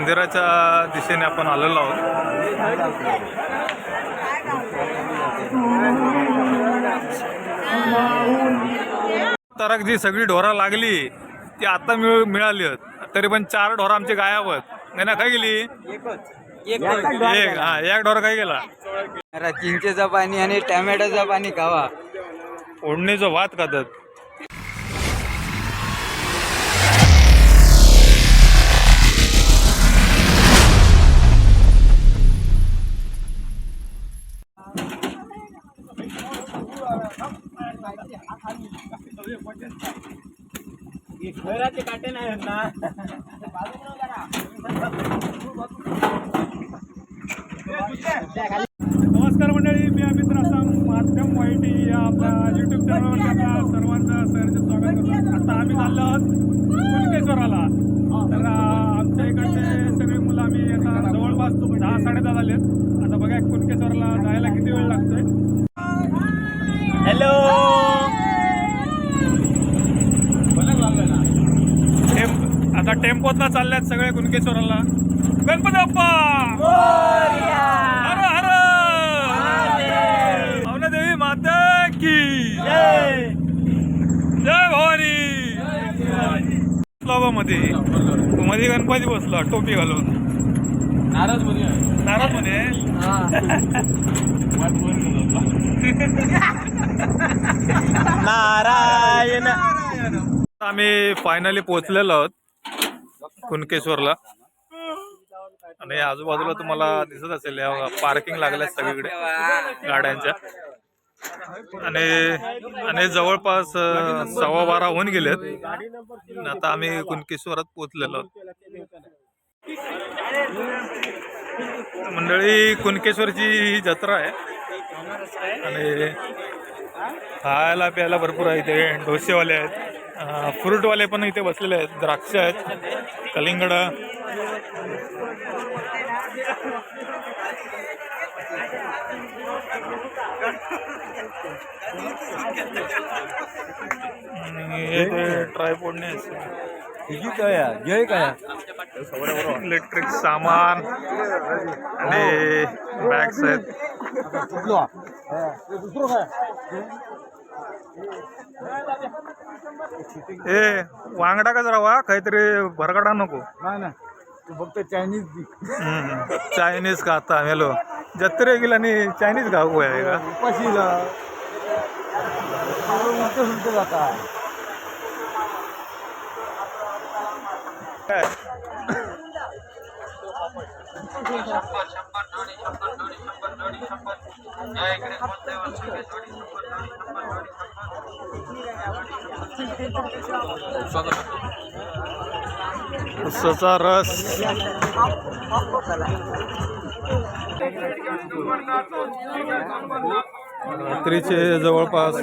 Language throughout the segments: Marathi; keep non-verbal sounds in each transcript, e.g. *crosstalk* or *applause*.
मंदिराच्या दिशेने आपण आलेलो आहोत. तरक जी सगळी ढोरा लागली. ती आता मिळ मिळाली आहेत. तरी पण चार ढोरा आमची गायब आहेत. नाही ना काय गेली एक हा एक ढोरा काय गेला चिंचेचं पाणी आणि टॅमॅटोचं पाणी खावा. ओढणीचं भात खातात. आहोत कुणकेश्वराला तर आमच्या इकडचे सगळे मुलं आम्ही आता जवळपास दहा साडे दहा झाले आता बघा कुणकेश्वरला जायला किती वेळ लागतोय. हॅलो आता टेम्पोतला चालल्यात सगळे कुणकेश्वराला गणपती बाप्पा हर हर. देवी माता की. जय. जय भवानी. बसलो मध्ये मध्ये गणपती बसला टोपी घालून. नाराजमध्ये नाराजमध्ये नारायण. आम्ही फायनली पोहोचलेलो आहोत कुणकेश्वरला. आणि आजूबाजूला तुम्हाला दिसत असेल या पार्किंग लागल्या सगळीकडे गाड्यांच्या. आणि आणि जवळपास सव्वा बारा होऊन गेलेत. आता आम्ही कुणकेश्वरात पोहोचलेलो मंडळी कुणकेश्वरची ही जत्रा आहे. आणि खायला प्यायला भरपूर आहे इथे. डोसेवाले आहेत. फ्रूटवाले पण इथे बसलेले आहेत. द्राक्ष आहेत. कलिंगडं आणि हे ट्रायपोडने जय काय इलेक्ट्रिक सामान आणि बॅग्स आहेत. ए वांगडा का जरा वा? काहीतरी भरगडा नको. नाही ना तू फक्त चायनीज चायनीज खाता आता हॅलो जत्रे गेला आणि चायनीज खाऊ का? उपाशीला. उलट सुलट जाता उसाचा रस. रात्रीचे जवळपास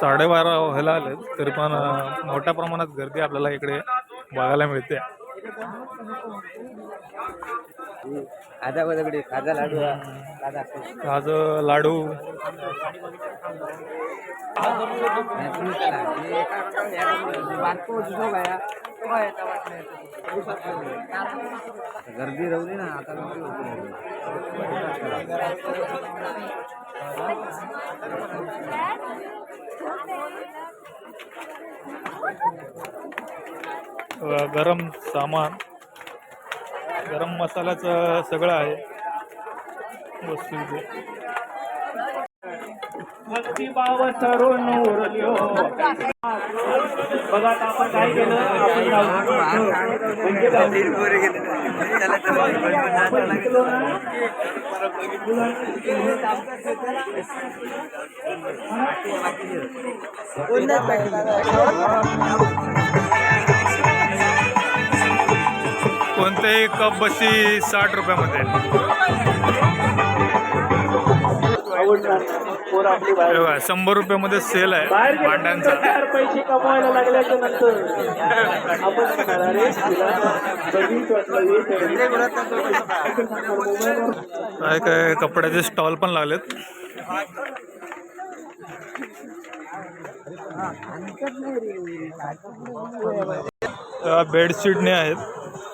साडेबारा व्हायला आले तरी पण मोठ्या प्रमाणात गर्दी आपल्याला इकडे बघायला मिळते. खाजा बदगडे खाजा लाडू. खाजा. लाडू. गर्दी राहली ना आता गर्दी गरम सामान. गरम मसाल्याचं सगळं आहे. वस्तू इथे. उरल्यो. बघा आता आपण काय केलं? आपण कोणतेही कप बशी साठ रुपयामध्ये. बघा, शंभर रुपयामध्ये सेल आहे भांड्यांचा. पैसे कमवायला लागल्याच्या नंतर आपण म्हणणार, अरे आहेत.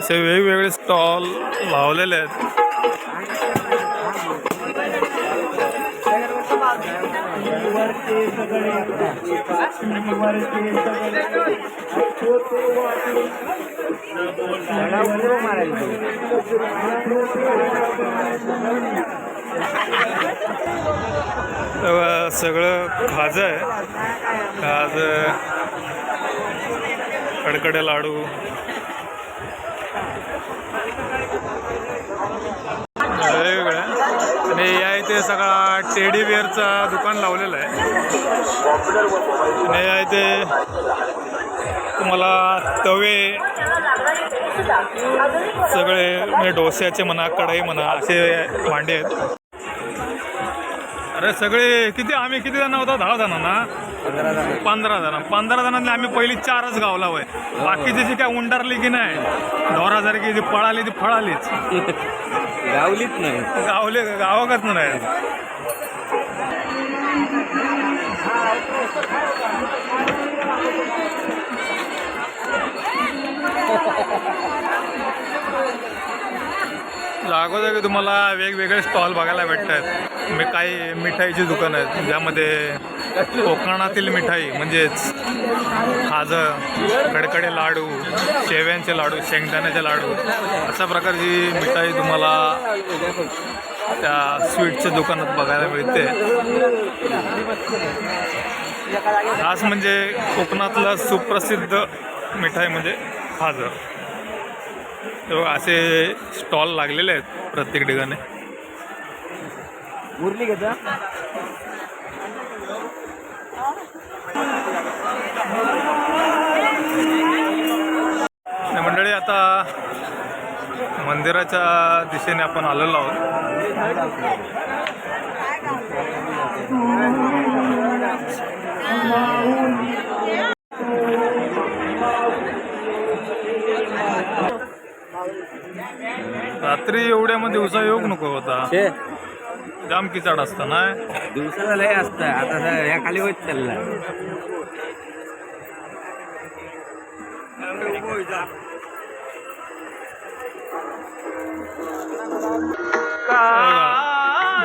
असे वेगवेगळे स्टॉल लावलेले आहेत. सगळं खाजं आहे. खाज कडकडे लाडू वेगवेगळ्या आणि या इथे सगळा टेडी बिअरचा दुकान लावलेलं आहे. आणि इथे तुम्हाला तवे सगळे म्हणजे डोस्याचे म्हणा कढई म्हणा असे भांडे आहेत. अरे सगळे किती आम्ही किती जण होतो? दहा जणांना पंधरा जण. पंधरा जणांनी आम्ही पहिली चारच गावला होय. बाकीची जी काय उंडारली की नाही ढोरासारखी जी पळाली ती फळालीच. गावलीच नाही. गावले गावाकच नाही. जागोजागी तुम्हाला वेगवेगळे स्टॉल बघायला भेटत आहेत मी काही मिठाईची दुकानं आहेत ज्यामध्ये कोकणातील मिठाई म्हणजेच खाजं कडकडे लाडू शेव्यांचे लाडू शेंगदाण्याचे लाडू अशा प्रकारची मिठाई तुम्हाला त्या स्वीटच्या दुकानात बघायला मिळते. खास म्हणजे कोकणातला सुप्रसिद्ध मिठाई म्हणजे खाजं. हे असे स्टॉल लागलेले आहेत प्रत्येक ठिकाणी. उरली का मंडळी आता मंदिराच्या दिशेने आपण आलेलो आहोत. रात्री एवढ्या मग दिवसा येऊक नको होता. जाम किचाड असतं ना दिवसाला लय असतं. आता खाली होत चालला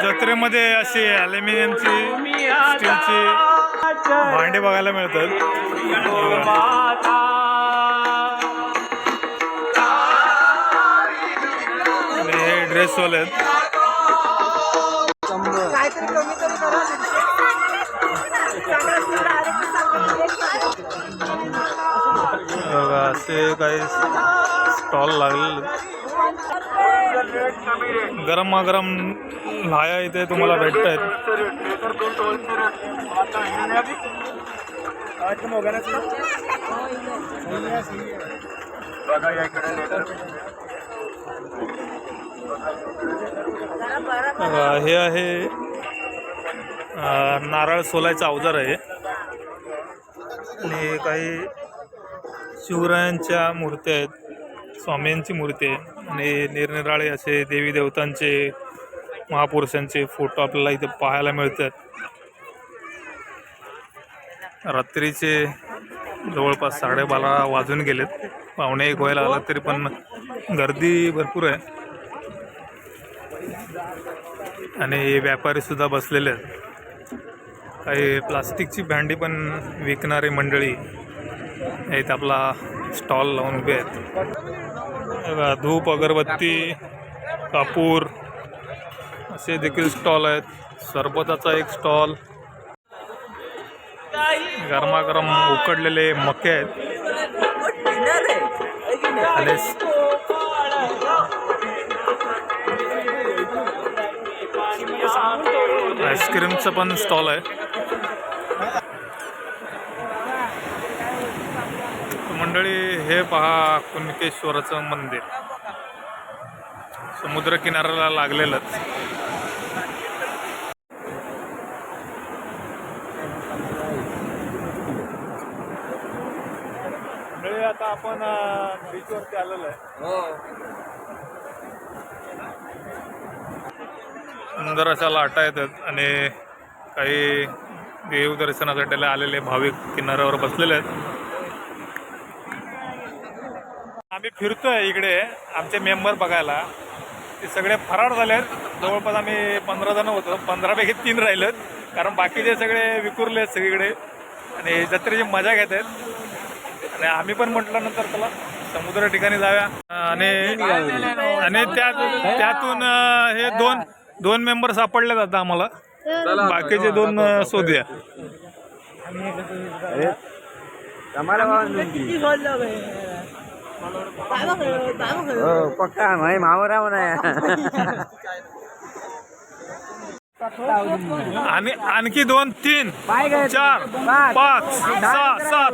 जत्रेमध्ये अशी अल्युमिनियमची स्टीलची भांडी बघायला मिळतात. हे ड्रेसवाले आहेत. असे काही स्टॉल लागलेले गरमागरम लाया इथे तुम्हाला भेटत आहेत हे आहे नारळ सोलायचं अवजार आहे. आणि काही शिवरायांच्या मूर्त्या आहेत स्वामींची मूर्ती आहे. आणि निरनिराळे असे देवी देवतांचे महापुरुषांचे फोटो आपल्याला इथे पाहायला मिळतात. रात्रीचे जवळपास साडेबारा वाजून गेलेत. पाहुणे एक व्हायला आला तरी पण गर्दी भरपूर आहे. आणि व्यापारी सुद्धा बसलेले आहेत. काही प्लास्टिकची भांडी पण विकणारी मंडळी इथं आपला स्टॉल लावून उभे आहेत. धूप अगरबत्ती कापूर असे देखील स्टॉल आहेत. सरबताचा एक स्टॉल. गरमागरम उकडलेले मके आहेत. आणि आईस्क्रीमचं पण स्टॉल आहे. मंडळी हे पहा कुणकेश्वराचं मंदिर. समुद्र किनाऱ्याला लागलेलंच मंडळी आता आपण बीचवरती आलेलो आहे. सुंदर अशा लाटा येतात आणि काही देवदर्शनासाठी आलेले भाविक किनाऱ्यावर बसलेले आहेत आम्ही फिरतोय इकडे आमचे मेंबर बघायला. ते सगळे फरार झाले आहेत जवळपास आम्ही पंधरा जण होतो. पंधरापैकी तीन राहिलेत. कारण बाकीचे सगळे विकुरले आहेत सगळीकडे. आणि जत्रेची मजा घेत आहेत आणि आम्ही पण म्हटल्यानंतर त्याला समुद्र ठिकाणी जाव्या आणि आणि त्यात त्यातून हे दोन दोन मेंबर सापडले जातात आम्हाला. बाकीचे दोन शोधूया. आम्हाला पक्का माही मावरा म्हणा आणि आणखी दोन तीन चार पाच सहा सात.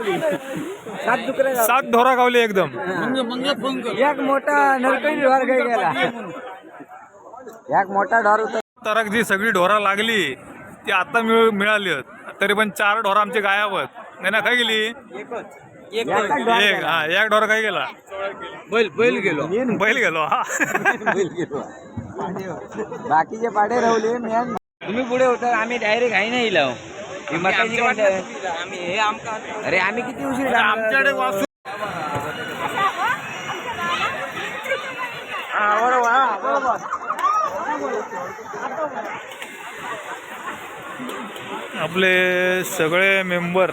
सात ढोरा गावली एकदम. एक मोठा नरकळी ढोर गेला. एक मोठा ढोर तरक जी सगळी ढोरा लागली. ती आता मिळ मिळाली. तरी पण चार ढोरा आमची गायब आहेत नाही ना काय गेली? एक हा एक ढोर काय गेला? बैल बैल गेलो. बैल. गेलो हा. बैल गेलो. बाकीचे पाडे मी आज- तुम्ही पुढे होता आम्ही डायरेक्ट आहे नाही लाव ही अरे आम्ही किती उशीर आमच्याकडे आपले सगळे मेंबर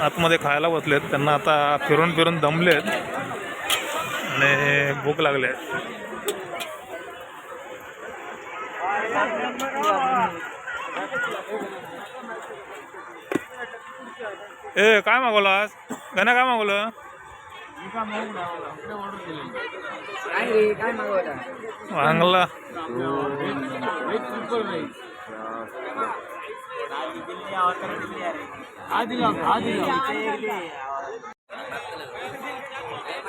आतमध्ये खायला बसलेत. त्यांना आता फिरून फिरून दमलेत. आणि भूक लागले ए काय मागवलास? गणा काय मागवलं? चांगला रे काय मागवता वांगला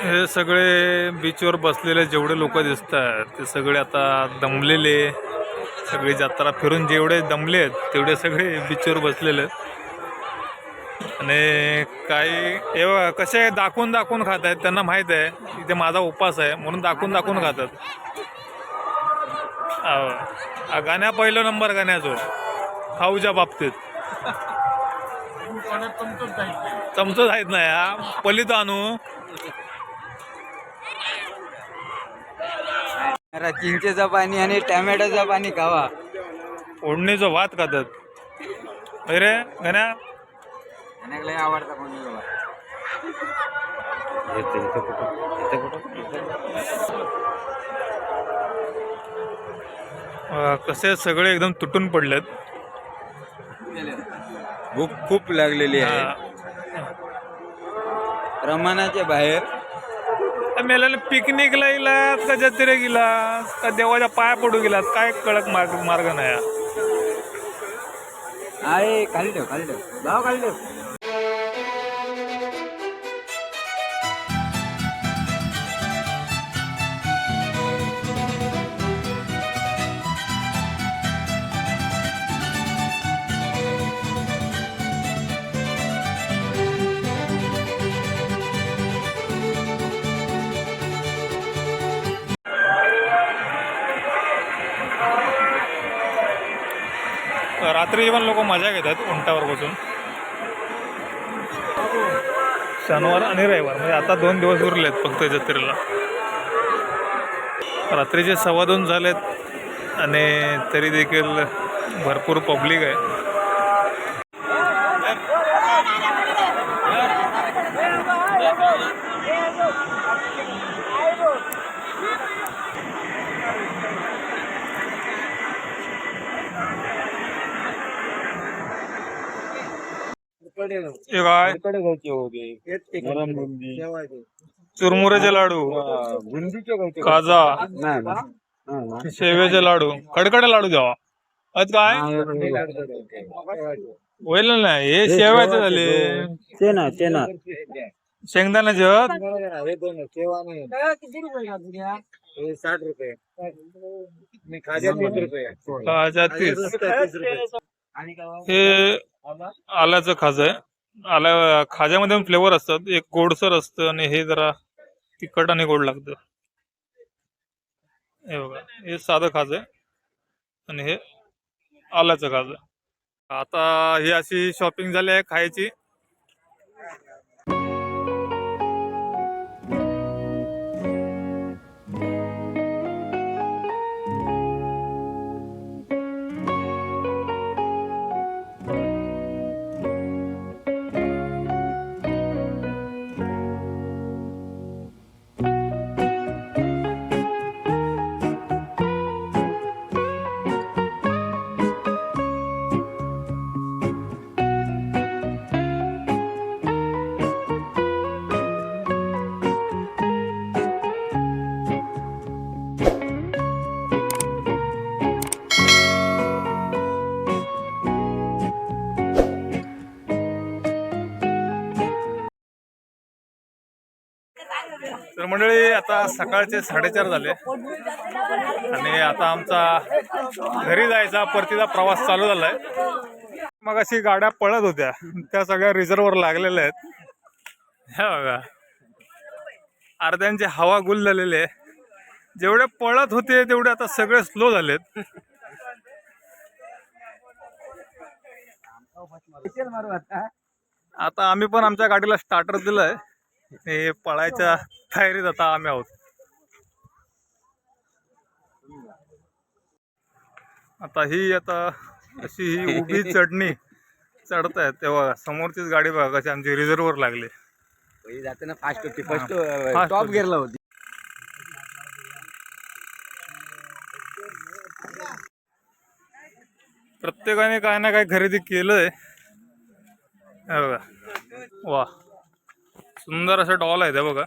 हे सगळे बीचवर बसलेले जेवढे लोक दिसतात ते सगळे आता दमलेले. सगळी जत्रा फिरून जेवढे दमले आहेत तेवढे सगळे बीचवर बसलेले आणि काही हे कसे दाखवून दाखवून खात आहेत त्यांना माहीत आहे. इथे माझा उपास आहे म्हणून दाखवून दाखवून खातात. गाण्या पहिलं नंबर गाण्याचो खाऊच्या बाबतीत. चमचो आहेत ना या. पलित आणू. जरा चिंचेचं पाणी आणि टॅमॅटोचं पाणी खावा. ओढणीचं भात खातात. अरे गण्या? आवडता कोणी कसे सगळे एकदम तुटून पडलेत. भूक खूप लागलेली आहे. हा. प्रमाणाच्या बाहेर. त्या मेल्याने पिकनिकला गेलात का जत्रे गेलात? का देवाच्या पाया पडू गेलात? काय कळक मार्ग मार्ग नाही. आहे खाली ठेव खाली ठेव. भाव खाली ठेव. रात्री पण लोक मजा घेतात उंटावर बसून. शनिवार आणि रविवार म्हणजे आता दोन दिवस उरलेत फक्त जत्रेला. रात्रीचे सव्वा दोन झालेत आणि तरी देखील भरपूर पब्लिक आहे. हे काय? चुरमुऱ्याचे लाडू. काजा. शेवेचे लाडू. कडकडे लाडू द्यावा. आज काय? होईल ना हे शेवायचे झाले. ते. ना ते ना शेंगदाण्याचे. हे साठ रुपये. मी खाजा तीस रुपये. खाजा तीस. हे आल्याचं खाज आहे. आल्या खाज्यामध्ये पण फ्लेवर असतात. एक गोडसर असतं आणि हे जरा तिखट आणि गोड लागतं. हे बघा हे साधं खाज आहे. आणि हे आल्याचं खाज आहे. आता ही अशी शॉपिंग झाली आहे खायची. तर मंडळी आता सकाळचे साडेचार झाले. आणि आता आमचा घरी जायचा परतीचा प्रवास चालू झालाय. मग अशी गाड्या पळत होत्या. त्या सगळ्या रिझर्व्हवर लागलेल्या आहेत. ह्या बघा. अर्ध्यांचे हवा गुल झालेले आहे. जेवढे पळत होते तेवढे आता सगळे स्लो झालेत. आता आता आम्ही पण आमच्या गाडीला स्टार्टर दिलंय. हे पळायच्या तयारीत आता आम्ही आहोत. आता ही आता अशी ही *laughs* उभी चढणी चढतायत तेव्हा समोरचीच गाडी बघा कशी आमची रिझर्ववर लागली. जाताना फास्ट होती. फर्स्ट टॉप होती. गिअरला होती. प्रत्येकाने काय ना काय खरेदी केलंय. बघा. वा सुंदर असं डॉल आहे ते बघा.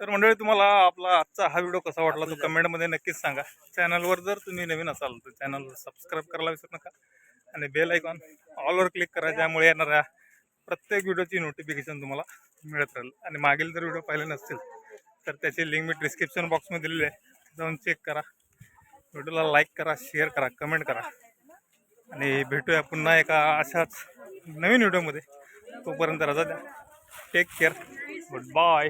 तर मंडळी तुम्हाला आपला आजचा हा व्हिडिओ कसा वाटला तो कमेंटमध्ये नक्कीच सांगा. चॅनलवर जर तुम्ही नवीन असाल तर चॅनल सबस्क्राईब करायला विसरू नका. आणि बेल आयकॉन ऑलवर क्लिक करा ज्यामुळे येणाऱ्या प्रत्येक व्हिडिओची नोटिफिकेशन तुम्हाला मिळत राहील. आणि मागील जर व्हिडिओ पाहिले नसतील तर त्याची लिंक मी डिस्क्रिप्शन बॉक्समध्ये दिलेली आहे. जाऊन चेक करा. व्हिडिओला लाईक करा शेअर करा कमेंट करा. आणि भेटूया पुन्हा एका अशाच नवीन व्हिडिओमध्ये. तोपर्यंत रजा द्या. Take care good bye